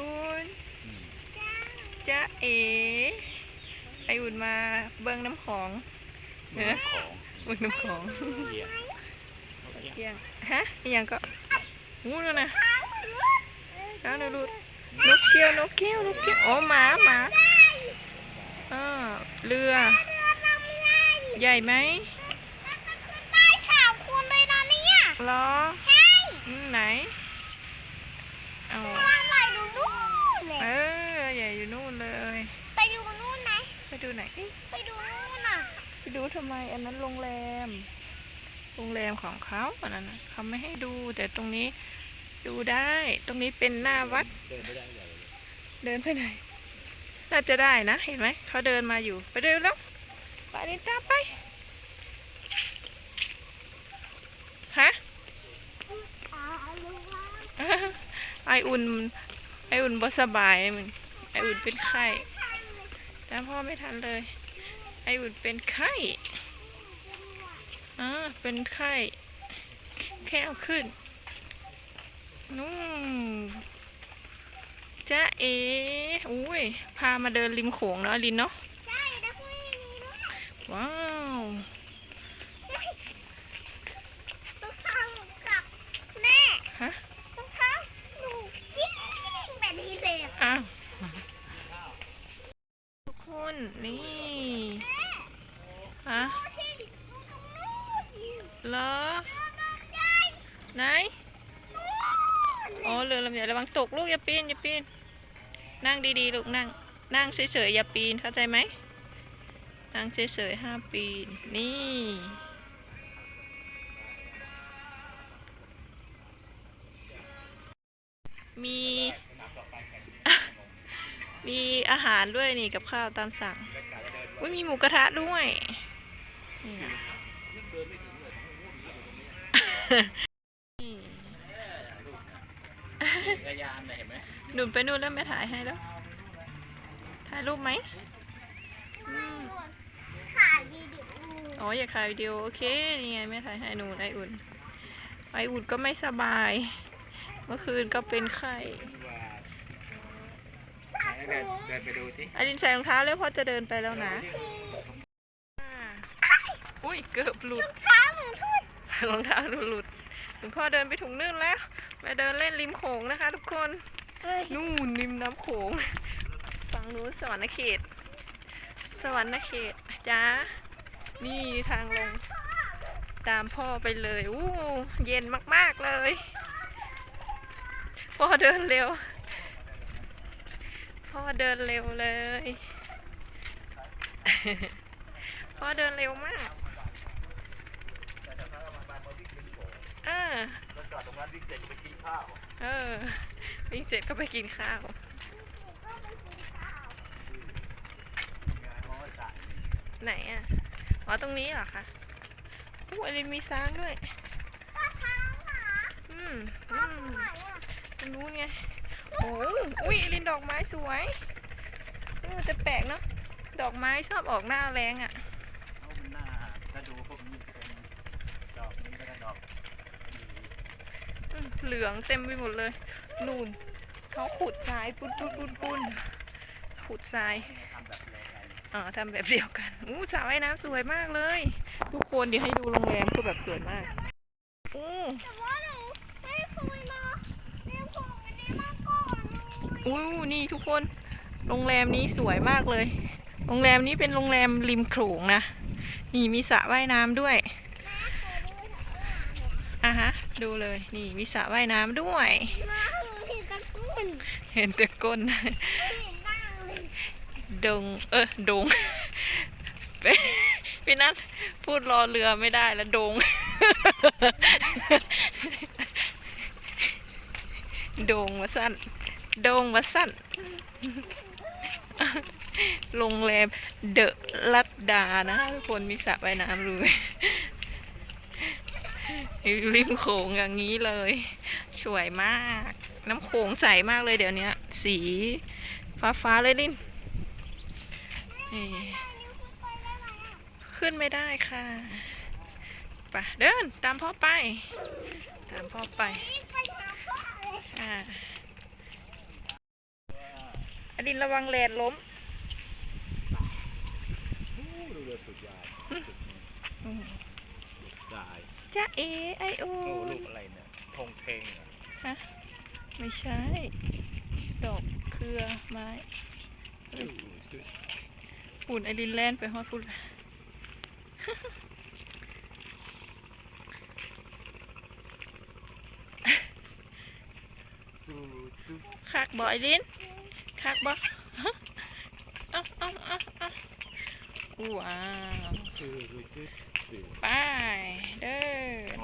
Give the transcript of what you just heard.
อุ่นอืมจ้าเอไออุ่นมาเบิ้งน้ำของเมืองของเบิ้งน้ำของเอียงเที่ยงฮะอหยังก็งูนั่นนะแล้วนรุดนกเกี้ยวนกเกี้ยวนกเกี้ยวอ๋อหมาหมาอ่าเรือ ใหญ่ไหมได้ข่าวคุณเลยนะเนี่ยล้อใช่อืมไหนเอา ตัวใหญ่ดูนู่นเลย เออใหญ่อยู่นู่นเลย ไปดูนู่นไหม ไปดูไหนอย ไปดูนู่นน่ะ ไปดูทำไมอันนั้นโรงแรม โรงแรมของเขาอันนั้นน่ะเขาไม่ให้ดู แต่ตรงนี้ดูได้ ตรงนี้เป็นหน้าวัด เดินไม่ได้ใหญ่เลยเดินไปไหน น่าจะได้นะ เห็นไหม เขาเดินมาอยู่ ไปเดินแล้วไปนิตามไป ฮะอ๋อรู้ว่าไออุ่น ไออุ่นบ่สบายมึงไออุ่นเป็นไข้ แต่พ่อไม่ทันเลย ไออุ่นเป็นไข้อ่าเป็นไข้ แค่เอาขึ้น นู่นจ้าเออุ้ย พามาเดินริมโขงเนาะลินเนาะ ใช่แล้วก็มีด้วย ว้าว ต้องทำกับแม่ ฮะ ต้องทำหนูจิ้งแบบนี้เลยอะ อ้าวทุกคนนี่ฮะ ดูสิดูตรงนู้น เหรอ ใช่ ไหน นู่ นอ๋อเรือลำใหญ่ระวังตกลูกอย่าปีนอย่าปีน นั่งดีๆลูกนั่ง นั่งเฉยๆอย่าปีนเข้าใจไหมนั่งเฉยๆห้าปีน นี่มี มีอาหารด้วยนี่กับข้าวตามสั่งอุ้ยมีหมูกระทะด้วยนี่นี่ กระยานน่ะเห็นไหมหนุนไปนู่นแล้วแม่ถ่ายให้แล้ว ถ่ายรูปไหมอืมถ่ายวิดีโออ๋ออยากถ่ายวิดีโอโอเคนี่ไงแม่ถ่ายให้หนูไออุ่น ไออุ่นก็ไม่สบาย เมื่อคืนก็เป็นไข้เดินเดินไปดูที่ไอดินใส่รองเท้าแล้วพ่อจะเดินไปแล้วนะอ่าอุ้ยเกือบหลุดเท้าเหมือนพูดรองเท้าหนูหลุดถึงพ่อเดินไปถุงนึ่นแล้ว ไปเดินเล่นริมโขงนะคะทุกคนเฮ้ย นู่นริมน้ำโขงฝั่งนู้นสวรรค์เขต สวรรค์เขตจ้า นี่ทางลง ตามพ่อไปเลยอู้เย็นมากๆเลย พ่อเดินเร็ว พ่อเดินเร็วเลย พ่อเดินเร็วมากออแล้วจอดตร งนั้นวิ่งเสร็จไปกินข้าวเออวิ่งเสร็จก็ไปกินข้าวไหนอะ อ๋อ ตรงนี้เหรอคะอู้อลินมีช้างด้วย อืมอืมตรงนู้นไง โอ้ยอุ้ยอลินดอกไม้สวยเออแต่แปลกเนาะ ดอกไม้ชอบออกหน้าแรงอะ เอามันหน้าถ้าดูพวกนี้เป็นดอกนี้ก็ได้ดอกอืม เหลืองเต็มไปหมดเลย นู่นเขาขุดทรายปุ้นปุ้นปุ้นปุ้นขุดทรายเอ๋อทำแบบเดียวกันอู้สระว่ายน้ำสวยมากเลย ทุกคนเดี๋ยวให้ดูโรงแรมคือแบบสวยมากอู้อู้นี่ทุกคน โรงแรมนี้สวยมากเลย โรงแรมนี้เป็นโรงแรมริมโขงนะ นี่มีสระว่ายน้ำด้วย อะฮะดูเลยนี่มีสระว่ายน้ำด้วยมาหนูถือกระตุ้นเห็นแต่ก้นเห็นบ้างเลยดง เออดงพี่นัทพูดรอเรือไม่ได้แล้วดงโดงมาสั้นโดงมาสั้นโรงแรมเดอะลัดดานะทุกคนมีสระว่ายน้ำเลย อยู่ริมโขงอย่างนี้เลย สวยมาก น้ำโขงใสมากเลยเดี๋ยวนี้สีฟ้าฟ้าๆเลยลินนี่ขึ้นไม่ได้ค่ะไปเดินตามพ่อไป ตามพ่อไปไปหาพ่อเลยอ่าอดินระวังแลนล้มอู้ดูเรือสุดยอดอืมสาย จ้าเอไอโอโอ้ลูกอะไรเนี่ยธงเพลงเหรอฮะไม่ใช่ ดอกเครือไม้จุ๊บจุ๊บหุ่นไอดินแลนไปฮอดพุ่นจุ๊บจุ๊บคักบ่ไอดินคักบ่เอ้าเอ้าเอ้าเอ้าว้าวจุ๊บจุ๊บจุ๊บ ไป เด้อ